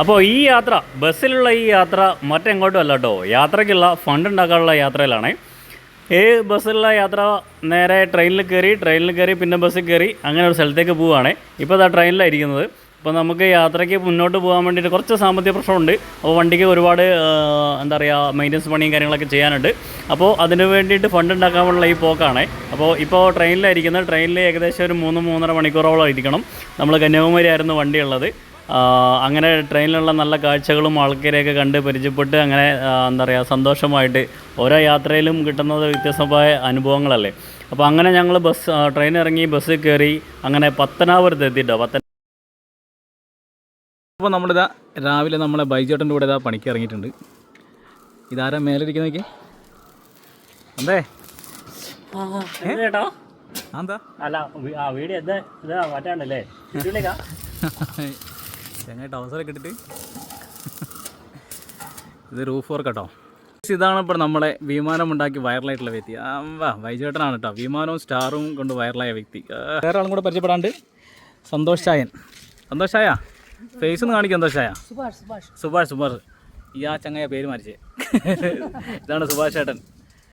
അപ്പോൾ ഈ യാത്ര ബസ്സിലുള്ള ഈ യാത്ര മറ്റെങ്ങോട്ടും അല്ല കേട്ടോ യാത്രയ്ക്കുള്ള ഫണ്ട് ഉണ്ടാക്കാനുള്ള യാത്രയിലാണ്. ഈ ബസ്സിലുള്ള യാത്ര നേരെ ട്രെയിനിൽ കയറി ട്രെയിനിൽ കയറി പിന്നെ ബസ്സിൽ കയറി അങ്ങനെ ഒരു സ്ഥലത്തേക്ക് പോവുകയാണ് ഇപ്പോൾ അതാ ട്രെയിനിലായിരിക്കുന്നത്. അപ്പോൾ നമുക്ക് യാത്രയ്ക്ക് മുന്നോട്ട് പോകാൻ വേണ്ടിയിട്ട് കുറച്ച് സാമ്പത്തിക പ്രശ്നമുണ്ട്. അപ്പോൾ വണ്ടിക്ക് ഒരുപാട് എന്താ പറയുക മെയിന്റനൻസ് പണിയും കാര്യങ്ങളൊക്കെ ചെയ്യാനുണ്ട്. അപ്പോൾ അതിന് വേണ്ടിയിട്ട് ഫണ്ട് ഉണ്ടാക്കാനുള്ള ഈ പോക്കാണ്. അപ്പോൾ ഇപ്പോൾ ട്രെയിനിലായിരിക്കുന്നത്. ട്രെയിനിൽ ഏകദേശം ഒരു മൂന്ന് മൂന്നര മണിക്കൂറോളം ഇരിക്കണം. നമ്മൾ കന്യാകുമാരി ആയിരുന്നു വണ്ടിയുള്ളത്. അങ്ങനെ ട്രെയിനിലുള്ള നല്ല കാഴ്ചകളും ആൾക്കാരെയൊക്കെ കണ്ട് പരിചയപ്പെട്ട് അങ്ങനെ എന്താ പറയുക സന്തോഷമായിട്ട് ഓരോ യാത്രയിലും കിട്ടുന്നത് വ്യത്യസ്തമായ അനുഭവങ്ങളല്ലേ. അപ്പോൾ അങ്ങനെ ഞങ്ങൾ ബസ് ട്രെയിൻ ഇറങ്ങി ബസ്സിൽ കയറി അങ്ങനെ പത്തനാപുരത്ത് എത്തിയിട്ടോ പത്തന അപ്പോൾ നമ്മളിതാ രാവിലെ നമ്മളെ ബൈജേട്ടന്റെ കൂടെ ഇതാ പണിക്ക് ഇറങ്ങിയിട്ടുണ്ട്. ഇതാരാ മേലിരിക്കുന്നേക്ക് എന്തേ? ചേട്ടാ എന്താ? അല്ല ആ വീഡിയോ ഇത് ഇതാ മാറ്റാണ്ടല്ലേ ചെങ്ങായിട്ട് അവസരം ഇട്ടിട്ട്. ഇത് റൂഫ് വർക്ക് കേട്ടോ ഇതാണ് ഇപ്പോൾ നമ്മളെ വിമാനം ഉണ്ടാക്കി വൈറലായിട്ടുള്ള വ്യക്തി. ആ, വാ വൈജേട്ടനാണ് കേട്ടോ വിമാനവും സ്റ്റാറും കൊണ്ട് വൈറലായ വ്യക്തി. വേറെ ആളും കൂടെ പരിചയപ്പെടാണ്ട്. സന്തോഷ് ചായൻ. സന്തോഷ് ചായ? ഫേസ് ഒന്ന് കാണിക്കും സന്തോഷ് ചായ. സുഭാഷ് സുഭാഷ്. സുഭാഷ് ഈ ആ ചങ്ങായ പേര് മാറിച്ചേ ഇതാണ് സുഭാഷ് ചേട്ടൻ